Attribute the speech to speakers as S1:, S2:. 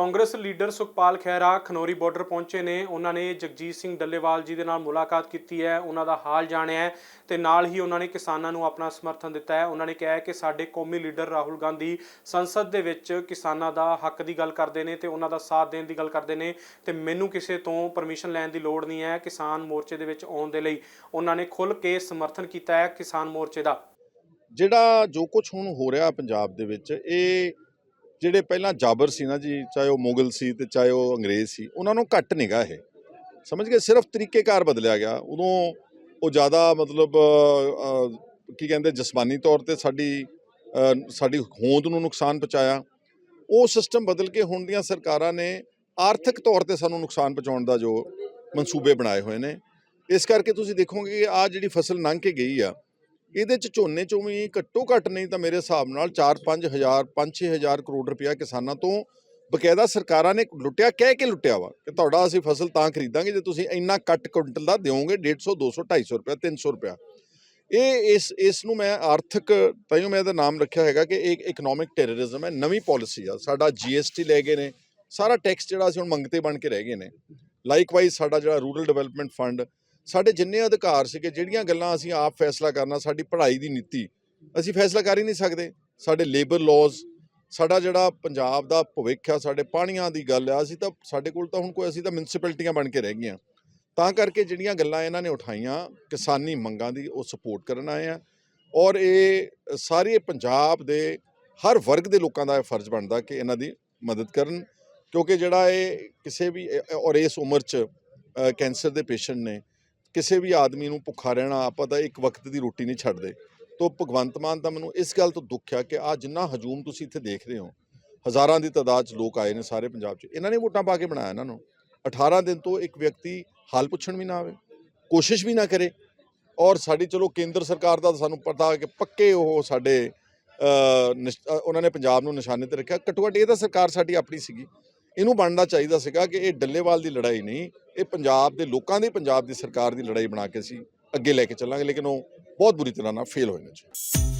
S1: Congress leader Sukhpal Khaira Khanauri border ਪਹੁੰਚੇ ਨੇ। ਉਹਨਾਂ ਨੇ ਜਗਜੀਤ ਸਿੰਘ ਡੱਲੇਵਾਲ ਜੀ ਦੇ ਨਾਲ ਮੁਲਾਕਾਤ ਕੀਤੀ ਹੈ। ਉਹਨਾਂ ਦਾ ਹਾਲ ਜਾਣਿਆ ਹੈ ਤੇ ਨਾਲ ਹੀ ਉਹਨਾਂ ਨੇ ਕਿਸਾਨਾਂ ਨੂੰ ਆਪਣਾ ਸਮਰਥਨ ਦਿੱਤਾ ਹੈ। ਉਹਨਾਂ ਨੇ ਕਿਹਾ ਹੈ ਕਿ ਸਾਡੇ ਕੌਮੀ ਲੀਡਰ ਰਾਹੁਲ ਗਾਂਧੀ ਸੰਸਦ ਦੇ ਵਿੱਚ ਕਿਸਾਨਾਂ ਦਾ ਹੱਕ ਦੀ ਗੱਲ ਕਰਦੇ ਨੇ ਤੇ ਉਹਨਾਂ ਦਾ ਸਾਥ ਦੇਣ ਦੀ ਗੱਲ ਕਰਦੇ ਨੇ ਤੇ ਮੈਨੂੰ ਕਿਸੇ ਤੋਂ ਪਰਮਿਸ਼ਨ ਲੈਣ ਦੀ ਲੋੜ ਨਹੀਂ ਹੈ ਕਿਸਾਨ ਮੋਰਚੇ ਦੇ ਵਿੱਚ ਆਉਣ ਦੇ ਲਈ। ਉਹਨਾਂ ਨੇ ਖੁੱਲ੍ਹ ਕੇ ਸਮਰਥਨ ਕੀਤਾ ਹੈ ਕਿਸਾਨ ਮੋਰਚੇ ਦਾ।
S2: ਜਿਹੜਾ ਜੋ ਕੁਝ ਹੁਣ ਹੋ ਰਿਹਾ ਪੰਜਾਬ ਦੇ ਵਿੱਚ, ਇਹ ਜਿਹੜੇ ਪਹਿਲਾਂ ਜਾਬਰ ਸੀ ਨਾ ਜੀ, ਚਾਹੇ ਉਹ ਮੁਗਲ ਸੀ ਤੇ ਚਾਹੇ ਉਹ ਅੰਗਰੇਜ਼ ਸੀ, ਉਹਨਾਂ ਨੂੰ ਘੱਟ ਨਿਗਾ ਇਹ। ਸਮਝ ਗਏ? ਸਿਰਫ ਤਰੀਕੇਕਾਰ ਬਦਲਿਆ ਗਿਆ। ਉਦੋਂ ਉਹ ਜ਼ਿਆਦਾ ਮਤਲਬ ਕੀ ਕਹਿੰਦੇ, ਜਸਮਾਨੀ ਤੌਰ ਤੇ ਸਾਡੀ ਸਾਡੀ ਹੋਂਦ ਨੂੰ ਨੁਕਸਾਨ ਪਹੁੰਚਾਇਆ। ਉਹ ਸਿਸਟਮ ਬਦਲ ਕੇ ਹੁਣ ਦੀਆਂ ਸਰਕਾਰਾਂ ਨੇ ਆਰਥਿਕ ਤੌਰ ਤੇ ਸਾਨੂੰ ਨੁਕਸਾਨ ਪਹੁੰਚਾਉਣ ਦਾ ਜੋ ਮਨਸੂਬੇ ਬਣਾਏ ਹੋਏ ਨੇ। ਇਸ ਕਰਕੇ ਤੁਸੀਂ ਦੇਖੋਗੇ ਕਿ ਆ ਜਿਹੜੀ ਫਸਲ ਲੰਘ ਕੇ ਗਈ ਆ ਇਹਦੇ ਚ ਝੋਨੇ ਚੋਂ ਵੀ ਘੱਟੋ ਘੱਟ ਨਹੀਂ ਤਾਂ ਮੇਰੇ ਹਿਸਾਬ ਨਾਲ 4-5 ਹਜ਼ਾਰ 5-6 ਹਜ਼ਾਰ ਕਰੋੜ ਰੁਪਇਆ ਕਿਸਾਨਾਂ ਤੋਂ ਬਕਾਇਦਾ ਸਰਕਾਰਾਂ ਨੇ ਲੁੱਟਿਆ, ਕਹਿ ਕੇ ਲੁੱਟਿਆ ਵਾ ਕਿ ਤੁਹਾਡਾ ਅਸੀਂ ਫਸਲ ਤਾਂ ਖਰੀਦਾਂਗੇ ਜੇ ਤੁਸੀਂ ਇੰਨਾ ਕੱਟ ਕੁਇੰਟਲ ਦਾ ਦਿਓਗੇ 150 200 250 ਰੁਪਇਆ 300 ਰੁਪਇਆ। ਇਹ ਇਸ ਇਸ ਨੂੰ ਮੈਂ ਆਰਥਿਕ ਤਾਈਓ ਮੈਂ ਇਹਦਾ ਨਾਮ ਰੱਖਿਆ ਹੈਗਾ ਕਿ ਇਹ ਇਕਨੋਮਿਕ ਟੈਰਰਿਜ਼ਮ ਹੈ, ਨਵੀਂ ਪਾਲਿਸੀ ਆ। ਸਾਡਾ ਜੀਐਸਟੀ ਲੈ ਗਏ ਨੇ। ਸਾਰਾ ਟੈਕਸ ਜਿਹੜਾ ਅਸੀਂ ਹੁਣ ਮੰਗਤੇ ਬਣ ਕੇ ਰਹਿ ਗਏ ਨੇ। ਲਾਈਕਵਾਈਜ਼ ਸਾਡਾ ਜਿਹੜਾ ਰੂਰਲ ਡਿਵੈਲਪਮੈਂਟ ਫੰਡ ਸਾਡੇ ਜਿੰਨੇ ਅਧਿਕਾਰ ਸੀਗੇ, ਜਿਹੜੀਆਂ ਗੱਲਾਂ ਅਸੀਂ ਆਪ ਫੈਸਲਾ ਕਰਨਾ, ਸਾਡੀ ਪੜ੍ਹਾਈ ਦੀ ਨੀਤੀ, ਅਸੀਂ ਫੈਸਲਾ ਕਰ ਹੀ ਨਹੀਂ ਸਕਦੇ। ਸਾਡੇ ਲੇਬਰ ਲਾਜ਼ ਸਾਡਾ ਜਿਹੜਾ ਪੰਜਾਬ ਦਾ ਭਵਿੱਖ ਆ, ਸਾਡੇ ਪਾਣੀਆਂ ਦੀ ਗੱਲ ਆ, ਅਸੀਂ ਤਾਂ ਸਾਡੇ ਕੋਲ ਤਾਂ ਹੁਣ ਕੋਈ, ਅਸੀਂ ਤਾਂ ਮਿਊਨਿਸਪੈਲਿਟੀਆਂ ਬਣ ਕੇ ਰਹਿ ਗਈਆਂ। ਤਾਂ ਕਰਕੇ ਜਿਹੜੀਆਂ ਗੱਲਾਂ ਇਹਨਾਂ ਨੇ ਉਠਾਈਆਂ, ਕਿਸਾਨੀ ਮੰਗਾਂ ਦੀ, ਉਹ ਸਪੋਰਟ ਕਰਨ ਆਏ ਆ। ਔਰ ਇਹ ਸਾਰੇ ਪੰਜਾਬ ਦੇ, ਹਰ ਵਰਗ ਦੇ ਲੋਕਾਂ ਦਾ ਇਹ ਫਰਜ਼ ਬਣਦਾ ਕਿ ਇਹਨਾਂ ਦੀ ਮਦਦ ਕਰਨ, ਕਿਉਂਕਿ ਜਿਹੜਾ ਇਹ ਕਿਸੇ ਵੀ, ਔਰ ਇਸ ਉਮਰ 'ਚ ਕੈਂਸਰ ਦੇ ਪੇਸ਼ੈਂਟ ਨੇ ਕਿਸੇ ਵੀ ਆਦਮੀ ਨੂੰ ਭੁੱਖਾ ਰਹਿਣਾ, ਆਪਾਂ ਤਾਂ ਇੱਕ ਵਕਤ ਦੀ ਰੋਟੀ ਨਹੀਂ ਛੱਡਦੇ। ਤੋ ਭਗਵੰਤ ਮਾਨ ਦਾ ਮੈਨੂੰ ਇਸ ਗੱਲ ਤੋਂ ਦੁੱਖ ਆ ਕਿ ਆ ਜਿੰਨਾ ਹਜੂਮ ਤੁਸੀਂ ਇੱਥੇ ਦੇਖ ਰਹੇ ਹੋ, ਹਜ਼ਾਰਾਂ ਦੀ ਤਾਦਾਦ 'ਚ ਲੋਕ ਆਏ ਨੇ ਸਾਰੇ ਪੰਜਾਬ 'ਚ। ਇਹਨਾਂ ਨੇ ਵੋਟਾਂ ਪਾ ਕੇ ਬਣਾਇਆ ਇਹਨਾਂ ਨੂੰ। 18 ਦਿਨ ਤੋਂ ਇੱਕ ਵਿਅਕਤੀ ਹਾਲ ਪੁੱਛਣ ਵੀ ਨਾ ਆਵੇ, ਕੋਸ਼ਿਸ਼ ਵੀ ਨਾ ਕਰੇ। ਔਰ ਸਾਡੀ ਚਲੋ ਕੇਂਦਰ ਸਰਕਾਰ ਦਾ ਤਾਂ ਸਾਨੂੰ ਪਤਾ ਕਿ ਪੱਕੇ ਉਹ ਸਾਡੇ ਨਿਸ਼- ਉਹਨਾਂ ਨੇ ਪੰਜਾਬ ਨੂੰ ਨਿਸ਼ਾਨੇ ਤੇ ਰੱਖਿਆ। ਘੱਟੋ ਘੱਟ ਇਹ ਤਾਂ ਸਰਕਾਰ ਸਾਡੀ ਆਪਣੀ ਸੀਗੀ। ਇਹਨੂੰ ਬਣਨਾ ਚਾਹੀਦਾ ਸੀਗਾ ਕਿ ਇਹ ਡੱਲੇਵਾਲ ਦੀ ਲੜਾਈ ਨਹੀਂ, ਇਹ ਪੰਜਾਬ ਦੇ ਲੋਕਾਂ ਦੀ, ਪੰਜਾਬ ਦੀ ਸਰਕਾਰ ਦੀ ਲੜਾਈ ਬਣਾ ਕੇ ਅਸੀਂ ਅੱਗੇ ਲੈ ਕੇ ਚੱਲਾਂਗੇ, ਲੇਕਿਨ ਉਹ ਬਹੁਤ ਬੁਰੀ ਤਰ੍ਹਾਂ ਨਾਲ ਫੇਲ ਹੋਏ ਨੇ ਜੀ।